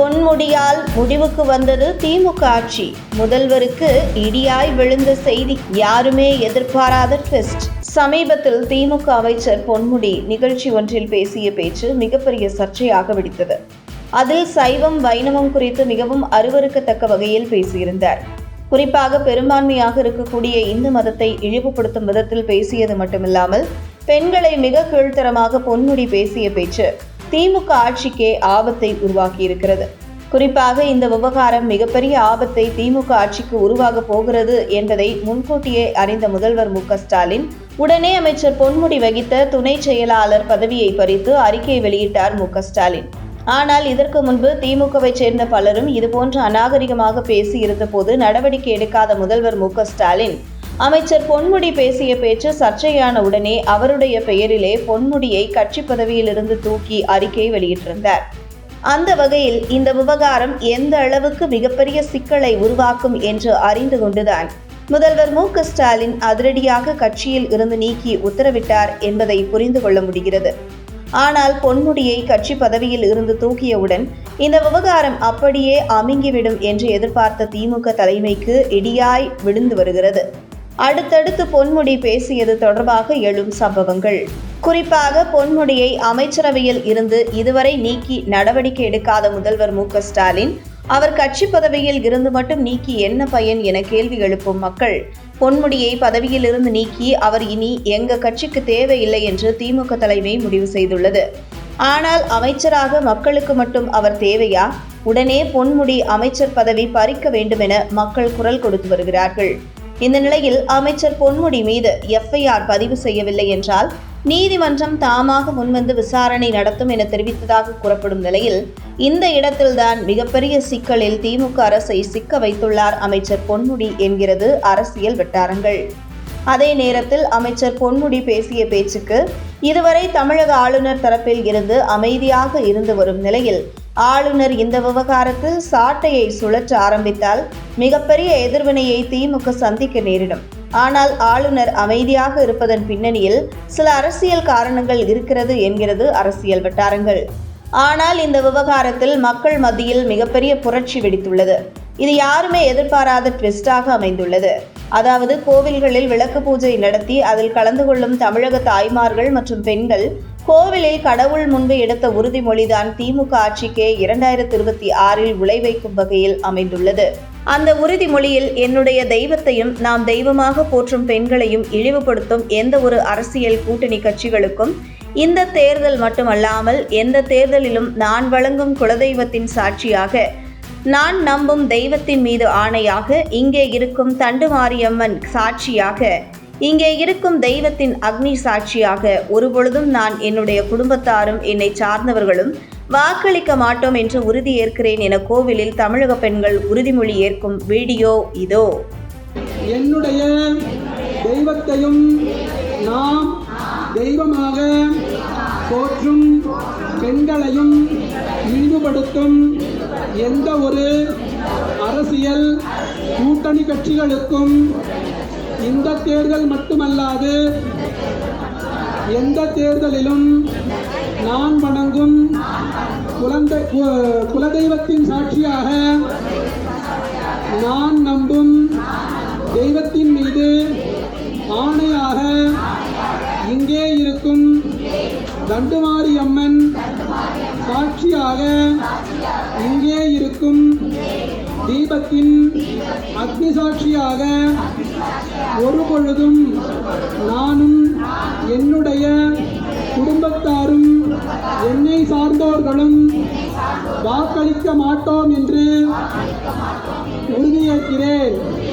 பொன்முடியால் முடிவுக்கு வந்தது திமுக ஆட்சி. முதல்வருக்கு இடியாய் விழுந்த செய்தி யாருமே எதிர்பாராத ட்விஸ்ட் சமீபத்தில் திமுக அமைச்சர் பொன்முடி நிகழ்ச்சி ஒன்றில் பேசிய பேச்சு மிகப்பெரிய சர்ச்சையாக வெடித்தது. அதில் சைவம் வைணவம் குறித்து மிகவும் அருவருக்கத்தக்க வகையில் பேசியிருந்தார். குறிப்பாக பெரும்பான்மையாக இருக்கக்கூடிய இந்து மதத்தை இழிவுபடுத்தும் விதத்தில் பேசியது மட்டுமில்லாமல் பெண்களை மிக கீழ்த்தரமாக பொன்முடி பேசிய பேச்சு. திமுக ஆட்சிக்கே ஆபத்தை உருவாக்கியிருக்கிறது. குறிப்பாக இந்த விவகாரம் மிகப்பெரிய ஆபத்தை திமுக ஆட்சிக்கு உருவாக போகிறது என்பதை முன்கூட்டியே அறிந்த முதல்வர் மு ஸ்டாலின் உடனே அமைச்சர் பொன்முடி வகித்த துணை செயலாளர் பதவியை பறித்து அறிக்கை வெளியிட்டார் மு ஸ்டாலின். ஆனால் இதற்கு முன்பு திமுகவை சேர்ந்த பலரும் இதுபோன்ற அநாகரிகமாக பேசி இருந்தபோது நடவடிக்கை எடுக்காத முதல்வர் மு ஸ்டாலின் அமைச்சர் பொன்முடி பேசிய பேச்சு சர்ச்சையான உடனே அவருடைய பெயரிலே பொன்முடியை கட்சி பதவியிலிருந்து தூக்கி அறிக்கை வெளியிட்டிருந்தார். அந்த வகையில் இந்த விவகாரம் எந்த அளவுக்கு மிகப்பெரிய சிக்கலை உருவாக்கும் என்று அறிந்து கொண்டுதான் முதல்வர் மு ஸ்டாலின் அதிரடியாக கட்சியில் இருந்து நீக்கி உத்தரவிட்டார் என்பதை புரிந்து கொள்ள முடிகிறது. ஆனால் பொன்முடியை கட்சி பதவியில் இருந்து தூக்கியவுடன் இந்த விவகாரம் அப்படியே அமுங்கிவிடும் என்று எதிர்பார்த்த திமுக தலைமைக்கு இடியாய் விழுந்து வருகிறது. அடுத்தடுத்து பொன்முடி பேசியது தொடர்பாக எழும் சம்பவங்கள். குறிப்பாக பொன்முடியை அமைச்சரவையில் இருந்து இதுவரை நீக்கி நடவடிக்கை எடுக்காத முதல்வர் மு ஸ்டாலின் அவர் கட்சி பதவியில் இருந்து மட்டும் நீக்கி என்ன பயன் என கேள்வி எழுப்பும் மக்கள். பொன்முடியை பதவியில் இருந்து நீக்கி அவர் இனி எங்க கட்சிக்கு தேவையில்லை என்று திமுக தலைமை முடிவு செய்துள்ளது. ஆனால் அமைச்சராக மக்களுக்கு மட்டும் அவர் தேவையா? உடனே பொன்முடி அமைச்சர் பதவி பறிக்க வேண்டுமென மக்கள் குரல் கொடுத்து வருகிறார்கள். இந்த நிலையில் அமைச்சர் பொன்முடி மீது எஃப்ஐஆர் பதிவு செய்யவில்லை என்றால் நீதிமன்றம் தாமாக முன்வந்து விசாரணை நடத்தும் என தெரிவித்ததாக கூறப்படும் நிலையில் இந்த இடத்தில்தான் மிகப்பெரிய சிக்கலில் திமுக அரசை சிக்க வைத்துள்ளார் அமைச்சர் பொன்முடி என்கிறது அரசியல் வட்டாரங்கள். அதே நேரத்தில் அமைச்சர் பொன்முடி பேசிய பேச்சுக்கு இதுவரை தமிழக ஆளுநர் தரப்பில் இருந்து அமைதியாக இருந்து வரும் நிலையில் ஆளுநர் இந்த விவகாரத்தில் சாட்டையை சுழற்ற ஆரம்பித்தால் மிகப்பெரிய எதிர்வினையை திமுக சந்திக்க நேரிடும். ஆனால் ஆளுநர் அமைதியாக இருப்பதன் பின்னணியில் சில அரசியல் காரணங்கள் இருக்கிறது என்கிறது அரசியல் வட்டாரங்கள். ஆனால் இந்த விவகாரத்தில் மக்கள் மத்தியில் மிகப்பெரிய புரட்சி வெடித்துள்ளது. இது யாருமே எதிர்பாராத ட்விஸ்டாக அமைந்துள்ளது. அதாவது கோவில்களில் விளக்கு பூஜை நடத்தி அதில் கலந்து கொள்ளும் தமிழக தாய்மார்கள் மற்றும் பெண்கள் கோவிலில் கடவுள் முன்பு எடுத்த உறுதிமொழிதான் திமுக ஆட்சிக்கே இரண்டாயிரத்தி இருபத்தி ஆறில் விளைவைக்கும் வகையில் அமைந்துள்ளது. அந்த உறுதிமொழியில் என்னுடைய தெய்வத்தையும் நாம் தெய்வமாக போற்றும் பெண்களையும் இழிவுபடுத்தும் எந்த ஒரு அரசியல் கூட்டணி கட்சிகளுக்கும் இந்த தேர்தல் மட்டுமல்லாமல் எந்த தேர்தலிலும் நான் வழங்கும் குலதெய்வத்தின் சாட்சியாக நான் நம்பும் தெய்வத்தின் மீது ஆணையாக இங்கே இருக்கும் தண்டுமாரியம்மன் சாட்சியாக இங்கே இருக்கும் தெய்வத்தின் அக்னி சாட்சியாக ஒருபொழுதும் நான் என்னுடைய குடும்பத்தாரும் என்னை சார்ந்தவர்களும் வாக்களிக்க மாட்டோம் என்று உறுதி ஏற்கிறேன் என கோவிலில் தமிழக பெண்கள் உறுதிமொழி ஏற்கும் வீடியோ இதோ. என்னுடைய தெய்வத்தையும் நாம் தெய்வமாக போற்றும் பெண்களையும் ஈடுபடுத்தும் எந்த ஒரு அரசியல் கூட்டணி கட்சிகளுக்கும் இந்த தேர்தல் மட்டுமல்லாது எந்த தேர்தலிலும் நான் வணங்கும் குழந்தை குலதெய்வத்தின் சாட்சியாக நான் நம்பும் தெய்வத்தின் மீது ஆணையாக இங்கே இருக்கும் தண்டுமாரி அம்மன் சாட்சியாக இங்கே இருக்கும் தீபத்தின் அக்னி சாட்சியாக ஒரு பொழுதும் நானும் என்னுடைய குடும்பத்தாரும் என்னை சார்ந்தோர்களும் வாக்களிக்க மாட்டோம் என்று உறுதியேற்கிறேன்.